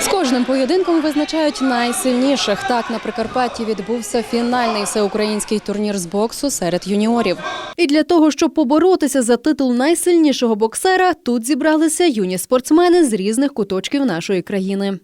З кожним поєдинком визначають найсильніших. Так на Прикарпатті відбувся фінальний всеукраїнський турнір з боксу серед юніорів. І для того, щоб поборотися за титул найсильнішого боксера, тут зібралися юні спортсмени з різних куточків нашої країни.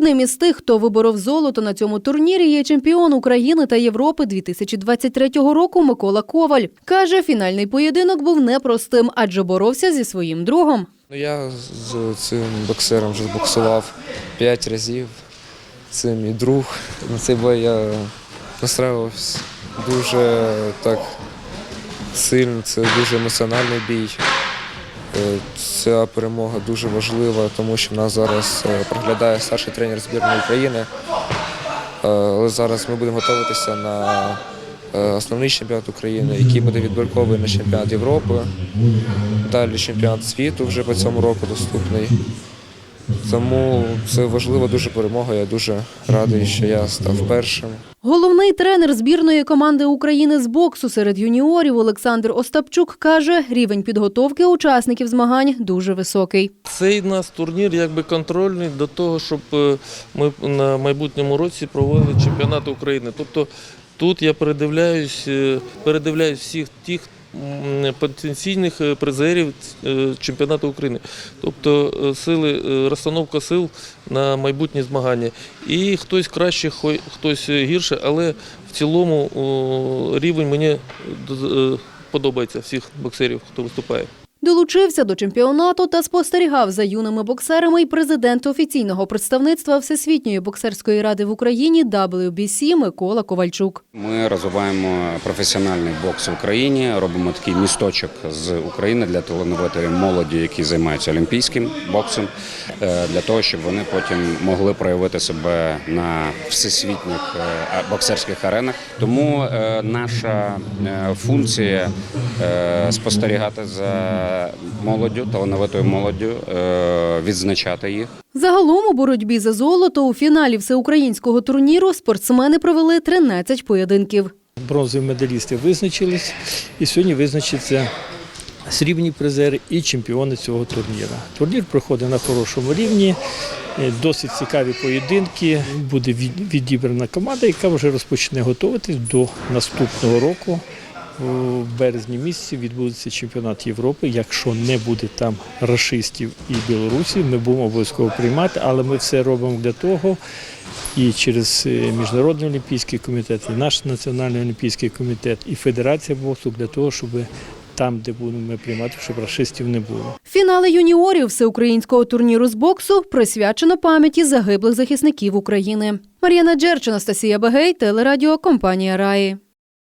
Одним із тих, хто виборов золото на цьому турнірі, є чемпіон України та Європи 2023 року Микола Коваль. Каже, фінальний поєдинок був непростим, адже боровся зі своїм другом. Ну, я з цим боксером вже боксував п'ять разів. Це мій друг. На цей бой я настраювався дуже так сильно, це дуже емоціональний бій. Е, Ця перемога дуже важлива, тому що в нас зараз е, проглядає старший тренер збірної України. Е, Але зараз ми будемо готуватися на основний чемпіонат України, який буде відбірковий на чемпіонат Європи. Далі чемпіонат світу вже по цьому року доступний. Тому це важлива дуже перемога. Я дуже радий, що я став першим. Головний тренер збірної команди України з боксу серед юніорів Олександр Остапчук каже, рівень підготовки учасників змагань дуже високий. Цей нас турнір якби контрольний до того, щоб е, ми на майбутньому році провели чемпіонат України. Тобто тут я передивляюсь, е, передивляюсь всіх тих потенційних е, призерів е, чемпіонату України. Тобто е, сили, розстановка сил на майбутні змагання. І хтось краще, хтось гірше, але в цілому рівень мені подобається всіх боксерів, хто виступає. Долучився до чемпіонату та спостерігав за юними боксерами й президент офіційного представництва Всесвітньої боксерської ради в Україні WBC Микола Ковальчук. Ми розвиваємо професіональний бокс в Україні, робимо такий місточок з України для талановитої молоді, які займаються олімпійським боксом, е, для того, щоб вони потім могли проявити себе на всесвітніх е, боксерських аренах. Тому е, наша функція спостерігати за молоддю, талановитою молоддю, е, відзначати їх. Загалом у боротьбі за золото у фіналі всеукраїнського турніру спортсмени провели 13 поєдинків. Бронзові медалісти визначились, і сьогодні визначаться срібні призери і чемпіони цього турніру. Турнір проходить на хорошому рівні, е, досить цікаві поєдинки. Буде від- відібрана команда, яка вже розпочне готуватись до наступного року. У березні місяці відбудеться чемпіонат Європи. Якщо не буде там рашистів і білорусів, ми будемо обов'язково приймати, але ми все робимо для того, і через е, Міжнародний олімпійський комітет, і наш Національний олімпійський комітет, і Федерація боксу для того, щоб там, де будемо ми приймати, щоб расистів не було. Фінали юніорів всеукраїнського турніру з боксу присвячено пам'яті загиблих захисників України. Мар'яна Джерч, Анастасія Багей, телерадіо компанія Раї.